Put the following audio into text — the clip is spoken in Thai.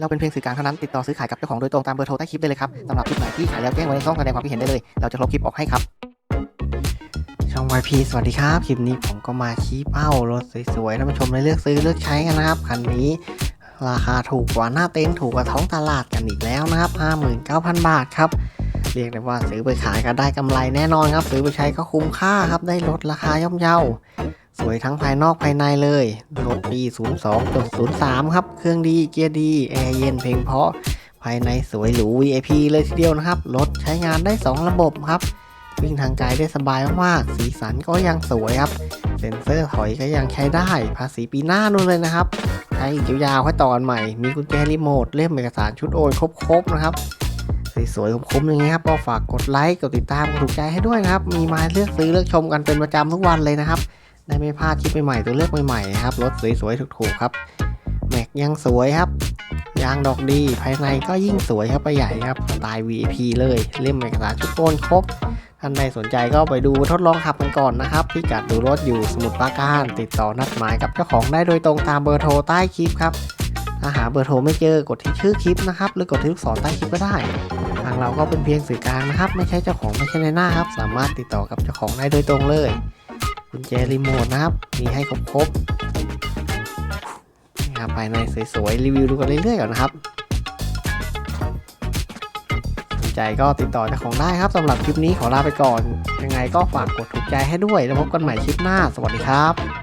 เราเป็นเพียงสื่อกลางเท่านั้นติดต่อซื้อขายกับเจ้าของโดยตรงตามเบอร์โทรใต้คลิปได้เลยครับสำหรับคลิปไหนที่ขายแล้วแจ้งไว้ในช่องแสดงความคิดเห็นได้เลย เราจะลบคลิปออกให้ครับ ช่อง YP สวัสดีครับ คลิปนี้ผมก็มาชี้เป้ารถสวยๆท่านผู้ชมเลยเลือกซื้อเลือกใช้กันนะครับคันนี้ราคาถูกกว่าหน้าเต็นท์ถูกกว่าท้องตลาดกันอีกแล้วนะครับ 59,000 บาทครับ เรียกได้ว่าซื้อไปขายก็ได้กำไรแน่นอนครับ ซื้อไปใช้ก็คุ้มค่าครับ ได้ลดราคาย่อมเยา สวยทั้งภายนอกภายในเลยรถปี 02จน03 ครับ เครื่องดี เกียร์ดี แอร์เย็นเพลงเพราะ ภายในสวยหรู VIP เลยทีเดียวนะครับ รถใช้งานได้ 2 ระบบครับ วิ่งทางไกลได้สบายมากๆ สีสันก็ยังสวยครับ เซ็นเซอร์ถอยก็ยังใช้ได้ ภาษีปีหน้านู่นเลยนะครับ ใช้อีกยาวๆค่อยต่อกันใหม่ มีกุญแจรีโมท เล่มเอกสารชุดโอนครบๆนะครับสวยๆคุ้มๆอย่างเงี้ยครับก็ฝากกดไลค์ กดติดตาม กดถูกใจให้ด้วยนะครับ มีมาเลือกซื้อเลือกชมกันเป็นประจำทุกวันเลยนะครับ ได้ไม่พลาดคลิปใหม่ๆตัวเลือกใหม่ๆครับรถสวยๆถูกๆครับแม็กยังสวยครับยางดอกดีภายในก็ยิ่งสวยครับไปใหญ่ครับสไตล์ VIP เลยเล่มเอกสารชุดโอนครบท่านใดสนใจก็ไปดูทดลองขับกันก่อนนะครับพิกัดดูรถอยู่สมุทรปราการ ติดต่อนัดหมายกับเจ้าของได้โดยตรงตามเบอร์โทรใต้คลิปครับถ้าหาเบอร์โทรไม่เจอกดที่ชื่อคลิปนะครับหรือกดที่ลูกศรใต้คลิปก็ได้ ทางเราก็เป็นเพียงสื่อกลางนะครับ ไม่ใช่เจ้าของไม่ใช่ในหน้าครับ สามารถติดต่อกับเจ้าของได้โดยตรงเลย กุญแจรีโมทนะครับ มีให้ครบครบๆนะครับภายในสวยๆ รีวิวดูกันเรื่อยๆก่อนนะครับสนใจก็ติดต่อเจ้าของได้ครับสำหรับคลิปนี้ขอลาไปก่อน ยังไงก็ฝากกดถูกใจให้ด้วย แล้วพบกันใหม่คลิปหน้า สวัสดีครับ